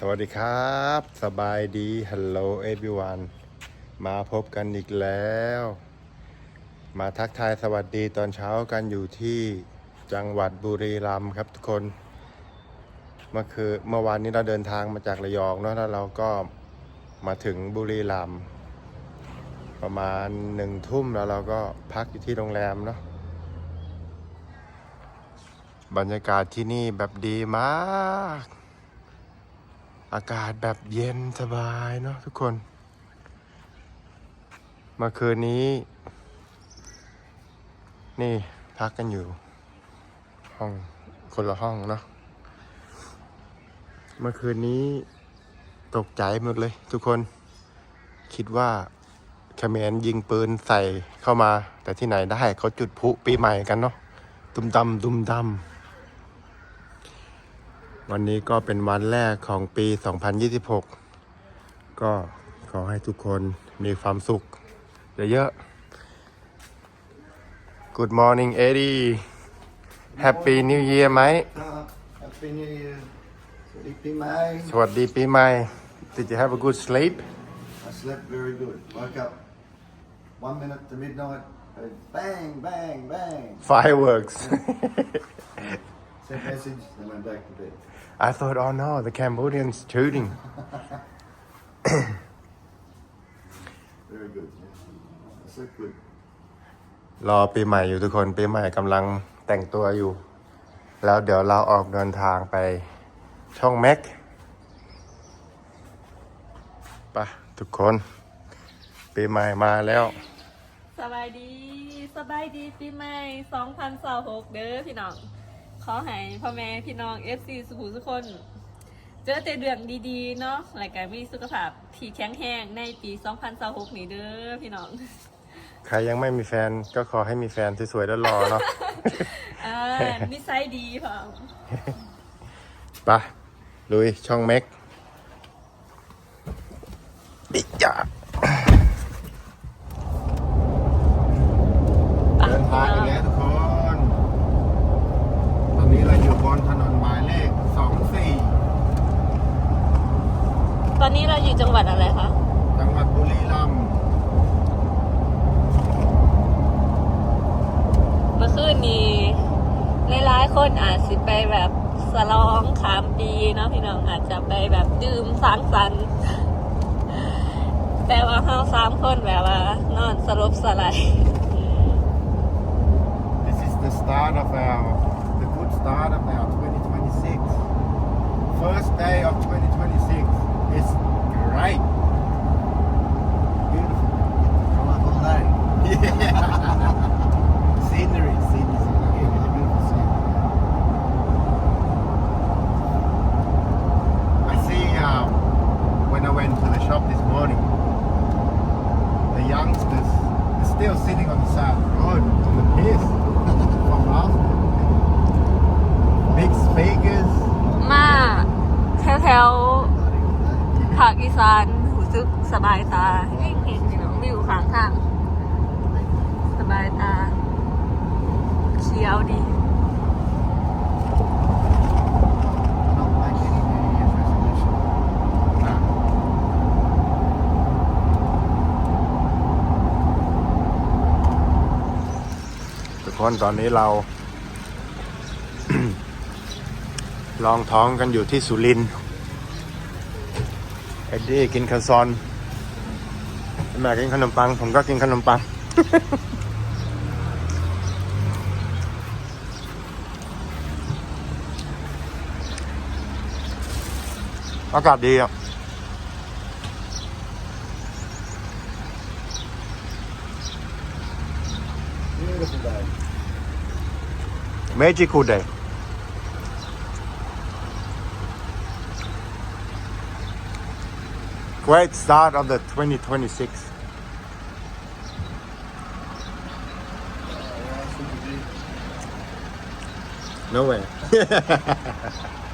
สวัสดีครับ สบายดี Hello everyone มาพบกันอีกแล้ว มาทักทายสวัสดีตอนเช้ากันอยู่ที่จังหวัดบุรีรัมย์ครับทุกคน เมื่อคือเมื่อวานนี้เราเดินทางมาจากระยองเนาะแล้วเราก็มาถึงบุรีรัมย์ประมาณหนึ่งทุ่มแล้วเราก็พักอยู่ที่โรงแรมเนาะบรรยากาศที่นี่แบบดีมาก อากาศแบบเย็นสบายเนาะทุกคนมื่อคืนนี้ นี่พักกันอยู่ ห้องคนละห้องเนาะเมื่อคืนนี้ตกใจหมดเลย ทุกคนคิดว่าเขมรยิงปืนใส่เข้ามา แต่ที่ไหนได้เขาจุดพลุปีใหม่กันเนาะตุ้มตำตุ้มตำ วันนี้ก็เป็นวันแรกของปี 2026 ก็ขอให้ทุกคนมีความสุขเยอะๆ Good morning Eddie Happy New Year ไหม Happy New Year. Sleepy May. สวัสดีปีใหม่ Did you have a good sleep I slept very good. Woke up one minute to midnight. heard Bang, bang, bang. Fireworks Sent message, then went back to bed. I thought oh no the Cambodians shooting Very good. Yeah. I slept good. รอปีใหม่อยู่ทุกคน ปีใหม่กำลังแต่งตัวอยู่ แล้วเดี๋ยวเราออกเดินทางไปช่องแม็กไปะทุกคน ปีใหม่มาแล้ว สบายดี สบายดีปีใหม่2026เด้อพี่น้อง ขอให้พ่อแม่พี่น้อง FC สุขุสุกคน เจอแต่เรื่องดีๆ เนาะรายการมีสุขภาพที่แข็งแรงในปี 2026นี้เด้อพี่น้อง ใครยังไม่มีแฟนก็ขอให้มีแฟนสวยๆแล้วรอเนาะอ่านิสัยดีพ่อไปะลุยช่องแม็กอิจ้าเดินทางอีกแล้วทุกคน ตอนนี้เราอยู่บนถนนหมายเลข 24 ต อนนี้เราอยู่จังหวัดอะไรคะ จังหวัดบุรีรัมย์เมื่อคืนนี้หลายๆคนอาจสิไปแบบสลองขามปีเนาะพี่น้องอาจจะไปแบบดื่มสังสรรค์แต่ว่าเฮาสามคนแบบว่านอนสลบสลาย This is the start of our the good start of our 2026 first day of 2026 is great beautiful Come up all day. scenery scenery scenery really beautiful scene I see um, when I went to the shop this morning the youngsters are still sitting on the side of the road on the piss from last big speakers มาแถวๆ ภาคอีสานหูซึกสบายตาเห็นเห็นพี่น้องวิวข้างทาง สบายตา เขียวดีทุกคนตอนนี้เรา ลองท้องกันอยู่ที่สุรินทร์ อ็ดดี้กินข้าวซอนแม่กินขนมปัง ผมก็กินขนมปัง อากาศดีอะ Beautiful day. Magical day. Great start of the 2026. No way.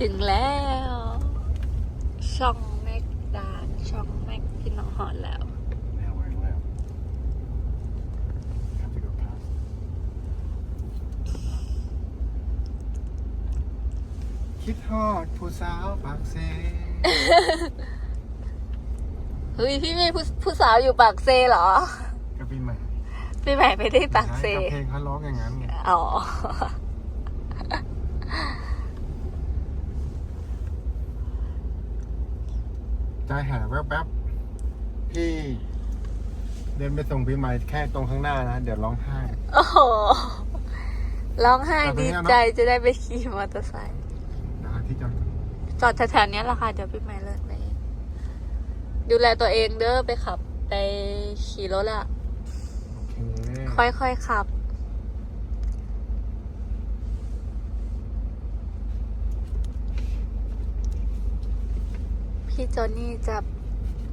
ถึงแล้ว ช่องแม็กดานช่องแม็กพี่น้องหอนแล้ว Now we're in left. Have to go past. คิดฮอดผู้สาวปากเซ เฮ้ย พี่ไม่ผู้ผู้สาวอยู่ปากเซเหรอก็ปีใหม่พี่ใหม่ไม่ได้ปากเซก็เพลงเขาร้องอย่างนั้นไง อ๋อ ใจหายแวบๆพี่ เดินไปส่งปีใหม่แค่ตรงข้างหน้านะ เดี๋ยวร้องไห้ โอ้โหร้องไห้แต่ตรงดีเนี้ยเนอะใจจะได้ไปขี่มอเตอร์ไซค์นะที่จอดจอดแถวๆเนี้ยแหละค่ะ เดี๋ยวพี่ใหม่เลิกไปเองดูแลตัวเองเด้อไปขับ ไปขี่รถอะโอเค ค่อยๆขับ พี่จอนนี่จะ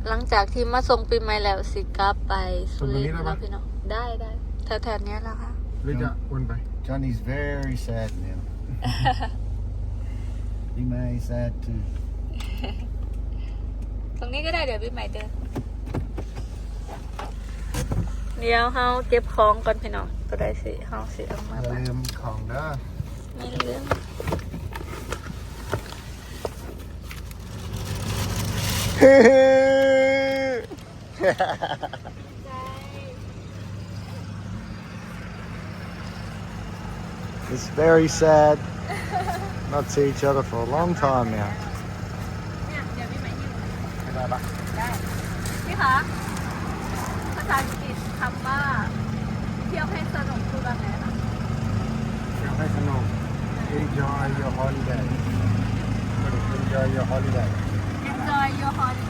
หลังจากที่มาส่งปีใหม่แล้วสิกลับไปสุรินทร์แล้วพี่น้องได้ได้แถวๆเนี้ยแหละค่ะ หรือจะวนไป Johnny's very sad now. he may sad too. ตรงนี้ก็ได้เดี๋ยวพี่ใหม่เดินเดี๋ยวเฮาเก็บของก่อนพี่น้องก็ได้สิเฮาสิเอามาอย่าบ้านลืมของเด้อไม่ลืม It's very sad. Not see each other for a long time now. เนี่ยเดี๋ยวพี่ใหม่ยืม ไม่ได้ปะ ได้พี่คะภาษาอังกฤษคำว่า เที่ยวให้สนุกคือแบบไหนคะ เที่ยวให้สนุก enjoy your holiday enjoy your holiday Enjoy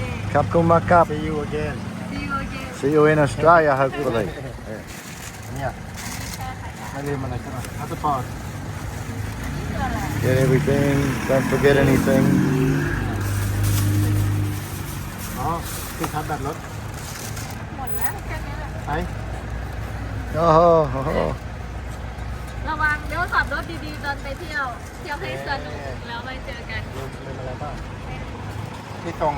Your holiday Kap kom maar kap. see you again See you again See you in Australia, hopefully. เนี่ยไม่ลืมอะไรใช่ไหมพาสปอร์ตนี่คืออะไร Get everything. Don't forget anything. อ๋อที่ชาร์จแบตรถหมดแล้วแค่นี้แหละไป Oh, oh, oh. ระวังเดี๋ยวขับรถดีๆตอนไปเที่ยว เที่ยวให้สนุกแล้วไปเจอกันลืมลืมอะไรบ้างที่ตรง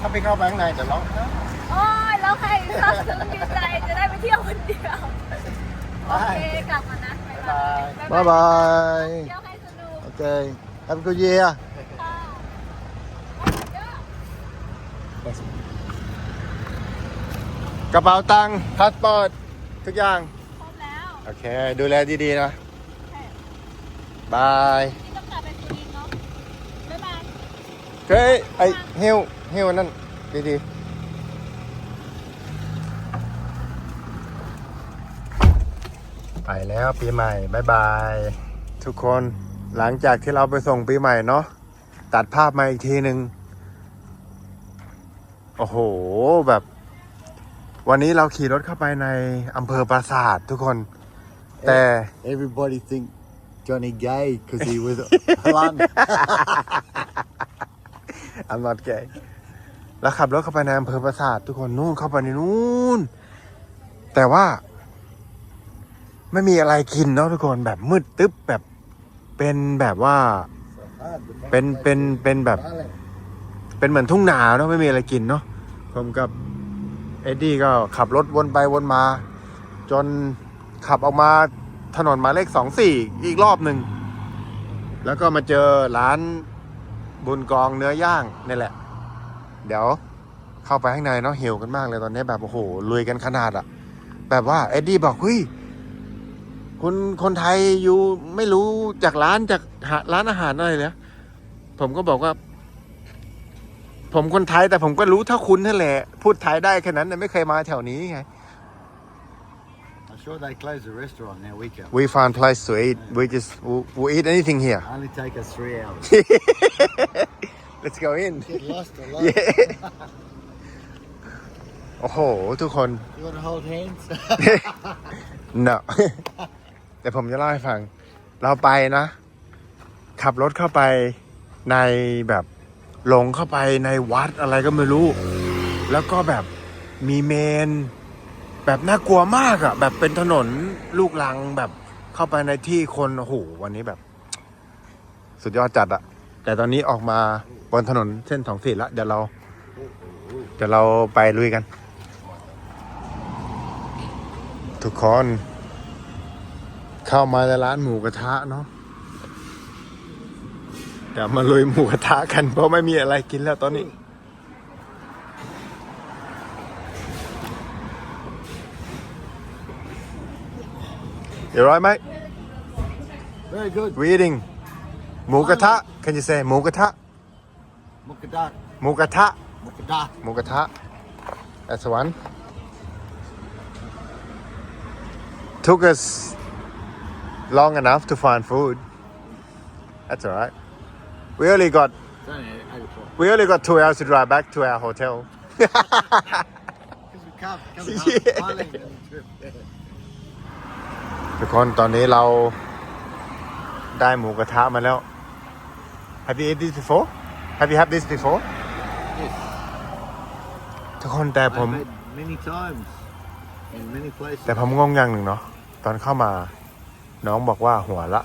ถ้าไปเข้าไปข้างในเดี๋ยวร้องไห้โอ้ยแล้วใครซาบซึ้งดีใจจะได้ไปเที่ยวคนเดียว โอเค กลับมานะบ๊ายบาย Bye เที่ยว bye. ให้สนุก Okay. Have a good year. ค่ะกระเป๋าตังค์พาสปอร์ต ทุกอย่าง ครบแล้ว โอเค ดูแลดีๆนะโอเคบายนี่ต้องกลับไปสุรินทร์เนาะบ๊ายบาย เฮ้ยไอ้เฮว เฮวนั่นดีๆไปแล้วปีใหม่บายบาย ทุกคนหลังจากที่เราไปส่งปีใหม่เนาะตัดภาพมาอีกทีหนึ่งโอ้โหแบบ วันนี้เราขี่รถเข้าไปในอำเภอปราสาททุกคน แต่ Everybody think Johnny gay because he was blunt. I'm not gay แล้วขับรถเข้าไปในอำเภอปราสาททุกคนนู่นเข้าไปในนู่น แต่ว่า ไม่มีอะไรกินเนาะทุกคนแบบมืดตึ๊บแบบเป็นแบบว่า เป็นเป็นเป็นแบบ เป็นเหมือนทุ่งนาเนาะไม่มีอะไรกินเนาะผมกับเอ็ดดี้ก็ขับรถวนไปวนมา จนขับออกมาถนนหมายเลขสองสี่อีกรอบหนึ่ง แล้วก็มาเจอร้านบุญกองเนื้อย่างนี่แหละ เดี๋ยวเข้าไปข้างในเนาะหิวกันมากเลยตอนนี้แบบโอ้โหลุยกันขนาดอะแบบว่าเอ็ดดี้บอกเฮ้ยคุณคนไทยอยู่ไม่รู้จากร้านจากหาร้านอาหารอะไรเลยผมก็บอกว่า ผมคนไทยแต่ผมก็รู้เท่าคุณนั่นแหละ พูดไทยได้แค่นั้นแต่ไม่เคยมาแถวนี้ไง I'm sure they closed the restaurant now. We can. We found place to eat we just we we'll eat anything here Only take us three hours. Let's go in Get lost a lot. yeah โอ้โห ทุกคน You want to hold hands? no แต่ผมจะเล่าให้ฟัง เราไปนะ ขับรถเข้าไปในแบบหลงเข้าไปในวัดอะไรก็ไม่รู้ แล้วก็แบบมีเมน แบบน่ากลัวมากอะ่ะ แบบเป็นถนนลูกลังแบบเข้าไปในที่คนโอ้โหวันนี้แบบ สุดยอดจัดอะแต่ตอนนี้ออกมา บนถนนเส้นสองสี่แล้วเดี๋ยวเราเดี๋ยวเราไปลุยกัน ทุกคน เข้ามาในร้านหมูกระทะเนาะเดี๋ยวมาลุยหมูกระทะกันเพราะไม่มีอะไรกินแล้วตอนนี้เดี๋ยวร้อยไหม Very good. we eating หมูกระทะ can you say หมูกระทะ Mukadak. หมูกระทะ Mukadak. หมูกระทะ that's one took us long enough to find food that's alright we only got It's only eight o'clock. we only got two hours to drive back to our hotel Because we can't come Yeah. Thailand and trip. ทุกคนตอนนี้เราได้หมูกระทะมาแล้ว Have you eaten this before Have you had this before Yes. ทุกคนแต่ผม I've had many times in many places. แต่ผมงงอย่างหนึ่งเนาะตอนเข้ามา น้องบอกว่าหัวละ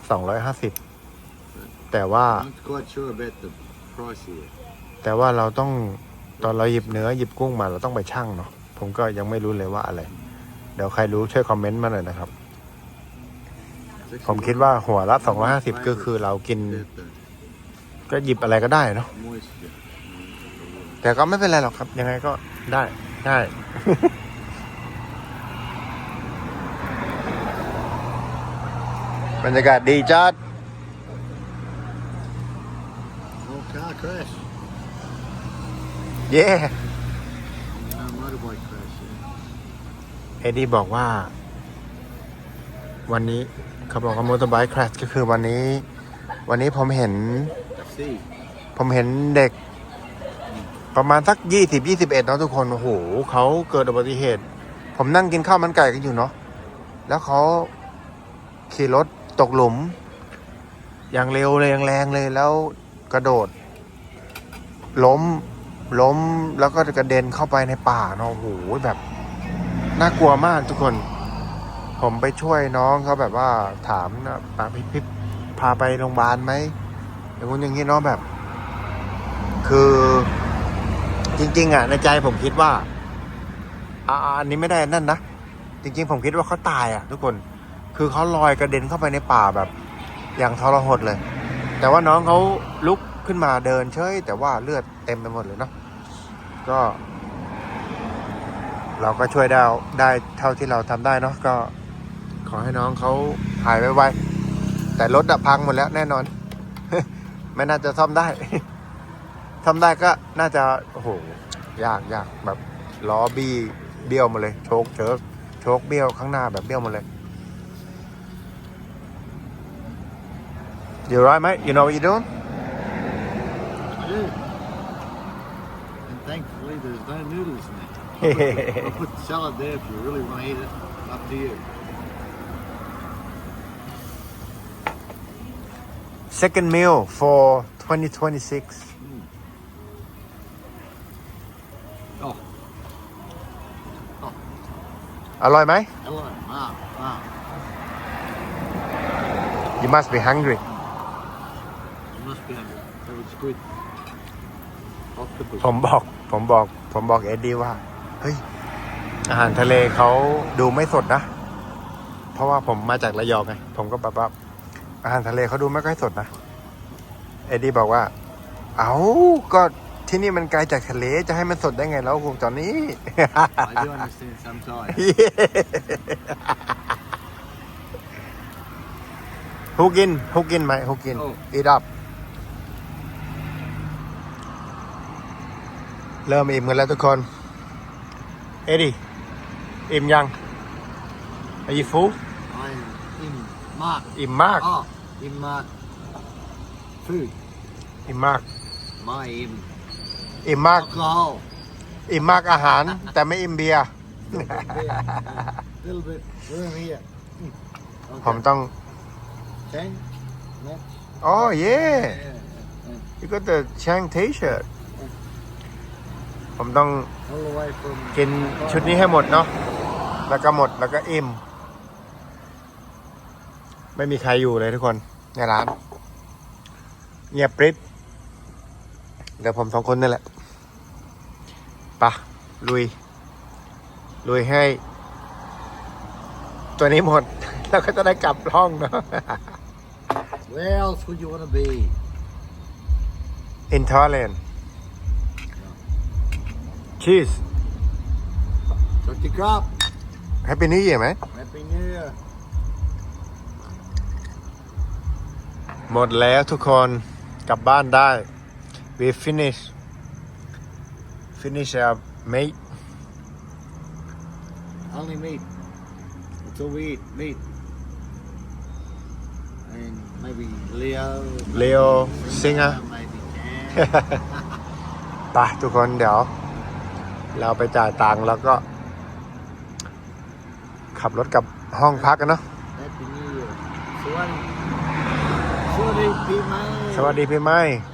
250แต่ว่า I'm not quite sure about the price here. แต่ว่าเราต้องตอนเราหยิบเนื้อหยิบกุ้งมาเราต้องไปชั่งเนาะผมก็ยังไม่รู้เลยว่าอะไร เดี๋ยวใครรู้ช่วยคอมเมนต์มาหน่อยนะครับ It's actually ผมคิดว่าหัวละ 250 ก็คือเรากิน about the ก็หยิบอะไรก็ได้เนาะแต่ก็ไม่เป็นไรหรอกครับ ยังไงก็ได้ได้บรรยากาศดีจัด Oh, car crash. เย้ No, motorbike crash. Yeah. เอ็ดดี้บอกว่า วันนี้เขาบอกว่ามอเตอร์ไบค์คราชก็คือวันนี้ วันนี้ผมเห็น ผมเห็นเด็ก ประมาณสักยี่สิบยี่สิบเอ็ดเนาะทุกคน โอ้โหเขาเกิดอุบัติเหตุ ผมนั่งกินข้าวมันไก่กันอยู่เนาะแล้วเขาขี่รถตกหลุม อย่างเร็วเลยอย่างแรงเลยแล้วกระโดด ล้มล้มแล้วก็กระเด็นเข้าไปในป่าเนาะโอ้โหแบบน่ากลัวมากทุกคน ผมไปช่วยน้องเขาแบบว่าถามนะปาพี่พี่พาไปโรงพยาบาลไหม อย่างงู้นอย่างนี้เนาะแบบ คือจริง ๆ อะ ในใจผมคิดว่าอาอันนี้ไม่ได้นั่นนะจริง ๆ ผมคิดว่าเขาตายอะ ทุกคน คือเขาลอยกระเด็นเข้าไปในป่าแบบ อย่างทรหดเลย แต่ว่าน้องเขาลุกขึ้นมาเดินเฉยแต่ว่าเลือดเต็มไปหมดเลยเนาะก็ เราก็ช่วยได้ได้เท่าที่เราทำได้เนาะก็ ขอให้น้องเขาหายไวๆแต่รถอะพังหมดแล้วแน่นอน ไม่น่าจะซ่อมได้ทำได้ก็น่าจะโอ้โหยากยากแบบล้อบี้เบี้ยวหมาเลยโชคเชิกโชคเบี้ยวข้างหน้าแบบเบี้ยวหมดเลย You right mate You know what you're doing I do. And thankfully, there's no noodles in there. I'll put the salad there if you really want to eat it. Up to you. Second meal for 2026 Oh, อร่อยไหม hello. Wow, wow. You must be hungry You must be hungry. That was good. Octopus. ผมบอก ผมบอก ผมบอกเอ็ดดี้ว่า เฮ้ย อาหารทะเลเขาดูไม่สดนะ เพราะว่าผมมาจากระยองไง ผมก็แบบว่า อาหารทะเลเขาดูไม่ค่อยสดนะ เอ็ดดี้บอกว่า เอาก็ที่นี่มันไกลจากทะเลจะให้มันสดได้ไงแล้ววงตอนนี้ I do understand sometimes. ฮุกินฮุกินไหมฮุกินโอ้อีดับเริ่มอิ่มกันแล้วทุกคน เอ็ดดี้อิ่มยัง Are you full I'm in Mark. อิ่มมาก Oh, in Mark. Food. อิ่มมาก My in อิ่มมาก alcohol. อิ่มมากอาหาร แต่ไม่อิ่มเบียร์ little bit room here. Mm. ผมต้อง Ten? No? อ๋อเย่ Yeah. yeah. you got the Chang T-shirt ผมต้อง All the way from กินชุดนี้ให้หมดเนาะ แล้วก็หมดแล้วก็อิ่ม ไม่มีใครอยู่เลยทุกคน ในร้าน เงียบปริบเดี๋ยวผมสองคนนี่แหละปะลุย ลุยให้ ตัวนี้หมด แล้วก็จะได้กลับห้องเนาะ Where else would you want to be? in Thailand cheese Dr. Crop, Happy New Year ไหม Happy New Year. หมดแล้วทุกคนกลับบ้านได้ we finish finish our mate Only meat. That's all we eat, meat. And maybe Leo. Leo singer Maybe Cam. ไปทุกคนเดี๋ยว เราไปจ่ายตังค์แล้วก็ ขับรถกลับห้องพักกันเนาะ Happy New Year. Sawadi. Sawadi, Pimai. สวัสดีพี่ไม้ Sawadi.